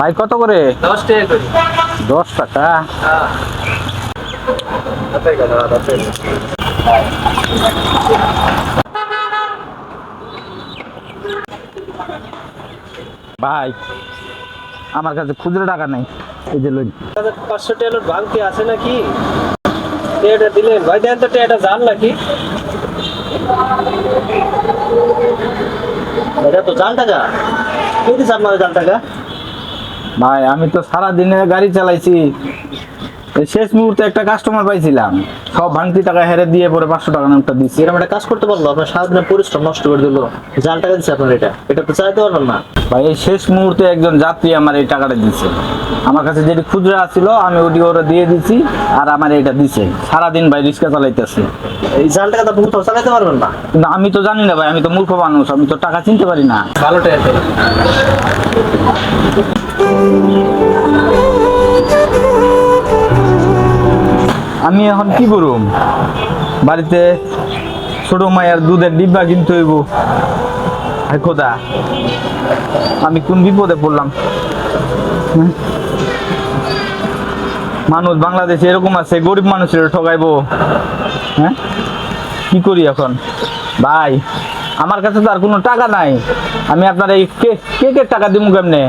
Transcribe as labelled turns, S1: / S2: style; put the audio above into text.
S1: ভাই কত করে?
S2: দশ টাকা করে।
S1: দশ টাকা? ভাই আমার কাছে খুচরো টাকা নেই। এই যে লই।
S2: পাঁচশো নোট ভাঙতি আছে নাকি? এটা দিলেন। ভাই দেন তো এটা জান নাকি? এটা তো জান টাকা। কে দিস আপনার জান টাকা?
S1: ভাই আমি তো সারা দিনে গাড়ি চালাইছি। শেষ মুহূর্তে একটা কাস্টমার পাইছিলাম। সব ভাঙতি টাকা হেরে দিয়ে পরে পাঁচশো টাকা নোটটা দিচ্ছি
S2: এরকম একটা কাজ করতে পারল আপনার সারাদিনের পরিশ্রম নষ্ট করে দিল। জান টাকা দিচ্ছে আপনার এটা। এটা তো চাইতে পারবেন না।
S1: ভাই এই শেষ মুহূর্তে একজন যাত্রী আমার এই টাকাটা দিচ্ছে আমার কাছে যেটি খুচরা ছিল আমি ওটি ওরা দিয়ে দিছি আর আমার এটা দিছে। সারাদিন ভাই রিক্সা চালাইতেছে।
S2: এই জান টাকা তো কোথাও চালাতে পারবেন না।
S1: কিন্তু আমি তো জানি না ভাই আমি তো মূর্খ মানুষ আমি তো টাকা চিনতে পারি না।
S2: ভালো টাকা।
S1: আমি এখন কি করুম? বাড়িতে ছোট মায়ের দুধের ডিব্বা কিনতে হইব। খোদা, আমি কোন বিপদে পড়লাম? মানুষ বাংলাদেশে এরকম আছে, গরিব মানুষের ঠকাইবো হ্যাঁ? কি করি এখন? ভাই, আমার কাছে তো আর কোনো টাকা নাই। আমি আপনার এই কেকের টাকা দিব কেমনে?